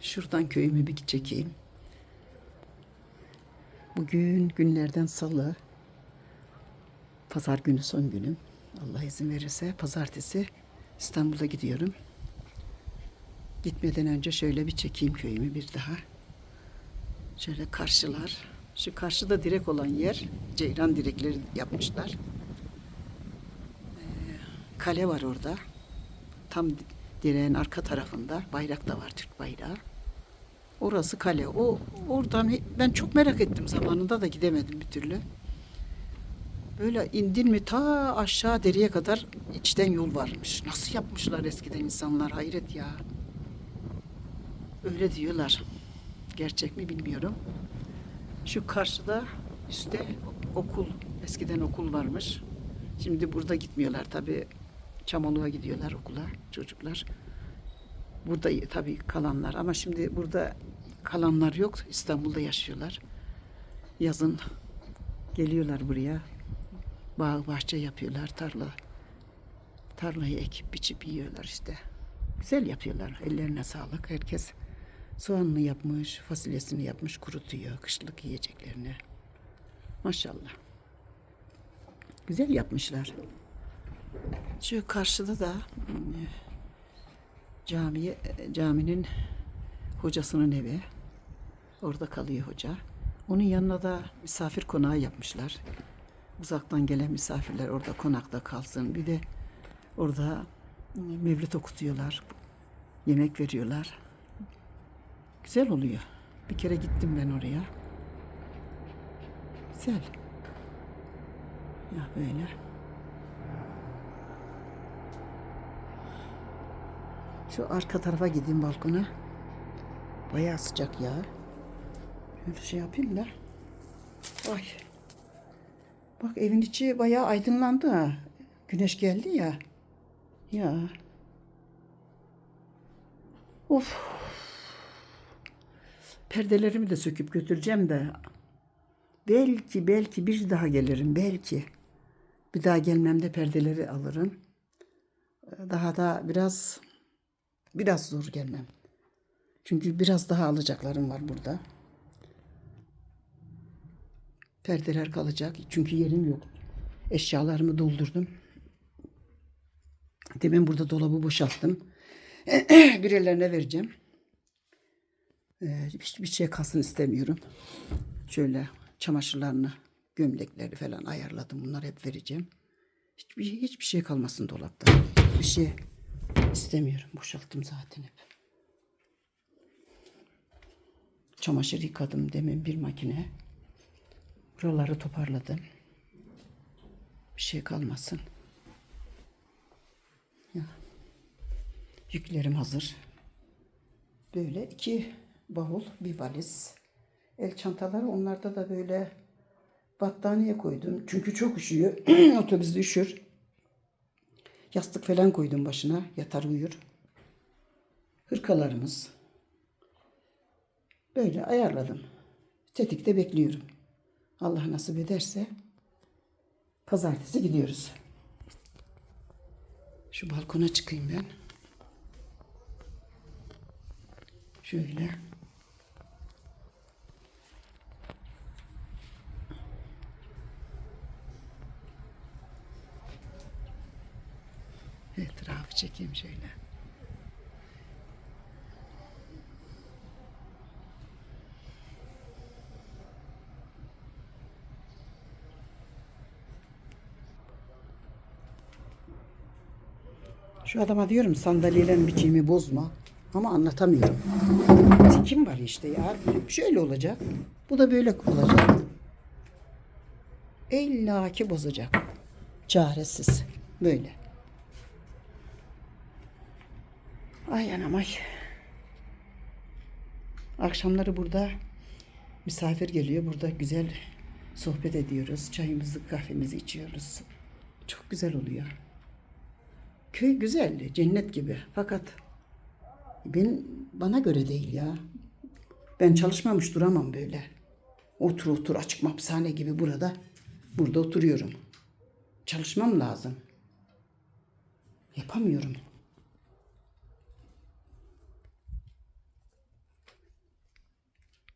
Şuradan köyümü bir çekeyim. Bugün günlerden salı. Pazar günü son günüm. Allah izin verirse pazartesi İstanbul'a gidiyorum. Gitmeden önce şöyle bir çekeyim köyümü bir daha. Şöyle karşılar. Şu karşıda direk olan yer ceyran direkleri yapmışlar. Ee, kale var orada. Tam direğin arka tarafında bayrak da var Türk bayrağı. Orası kale. O oradan ben çok merak ettim zamanında da gidemedim bir türlü. Böyle indin mi ta aşağı deriye kadar içten yol varmış. Nasıl yapmışlar eskiden insanlar hayret ya. Öyle diyorlar. Gerçek mi bilmiyorum. Şu karşıda üstte okul, eskiden okul varmış. Şimdi burada gitmiyorlar tabii. Çamoluğa gidiyorlar okula çocuklar. Burada tabii kalanlar ama şimdi burada kalanlar yok. İstanbul'da yaşıyorlar. Yazın geliyorlar buraya. Bağ bahçe yapıyorlar, tarla. Tarlayı ekip biçip yiyorlar işte. Güzel yapıyorlar. Ellerine sağlık. Herkes soğanını yapmış, fasulyesini yapmış, kurutuyor kışlık yiyeceklerini. Maşallah. Güzel yapmışlar. Şu karşıda da hmm, camiye, caminin hocasının evi. Orada kalıyor hoca. Onun yanına da misafir konağı yapmışlar. Uzaktan gelen misafirler orada konakta kalsın. Bir de orada mevlüt okutuyorlar. Yemek veriyorlar. Güzel oluyor. Bir kere gittim ben oraya. Güzel. Ya böyle. Şu arka tarafa gideyim balkona. Bayağı sıcak ya. Şöyle şey yapayım da. Ay. Bak evin içi bayağı aydınlandı ha. Güneş geldi ya. Ya. Of. Perdelerimi de söküp götüreceğim de. Belki belki bir daha gelirim belki. Bir daha gelmemde perdeleri alırım. Daha da biraz biraz zor gelmem. Çünkü biraz daha alacaklarım var burada. Perdeler kalacak. Çünkü yerim yok. Eşyalarımı doldurdum. Demin burada dolabı boşalttım. Birilerine vereceğim. Ee, hiçbir şey kalsın istemiyorum. Şöyle çamaşırlarını, gömlekleri falan ayarladım. Bunları hep vereceğim. Hiçbir, hiçbir şey kalmasın dolapta. Hiçbir şey istemiyorum. Boşalttım zaten hep. Çamaşır yıkadım demin bir makine. Buraları toparladım. Bir şey kalmasın. Ya. Yüklerim hazır. Böyle iki bavul, bir valiz. El çantaları onlarda da böyle battaniye koydum. Çünkü çok üşüyor. Otobüste üşür. Yastık falan koydum başına. Yatar uyur. Hırkalarımız. Böyle ayarladım. Tetikte bekliyorum. Allah nasip ederse pazartesi gidiyoruz. Şu balkona çıkayım ben. Şöyle. Etrafı çekeyim şöyle. Şu adama diyorum sandalyelerin biçimi bozma. Ama anlatamıyorum. Tikim var işte ya. Şöyle olacak. Bu da böyle olacak. İlla ki bozacak. Çaresiz. Böyle. Ay anam ay. Akşamları burada misafir geliyor. Burada güzel sohbet ediyoruz. Çayımızı, kahvemizi içiyoruz. Çok güzel oluyor. Köy güzel, cennet gibi. Fakat ben bana göre değil ya. Ben çalışmamış duramam böyle. Otur otur açık hapishane gibi burada. Burada oturuyorum. Çalışmam lazım. Yapamıyorum.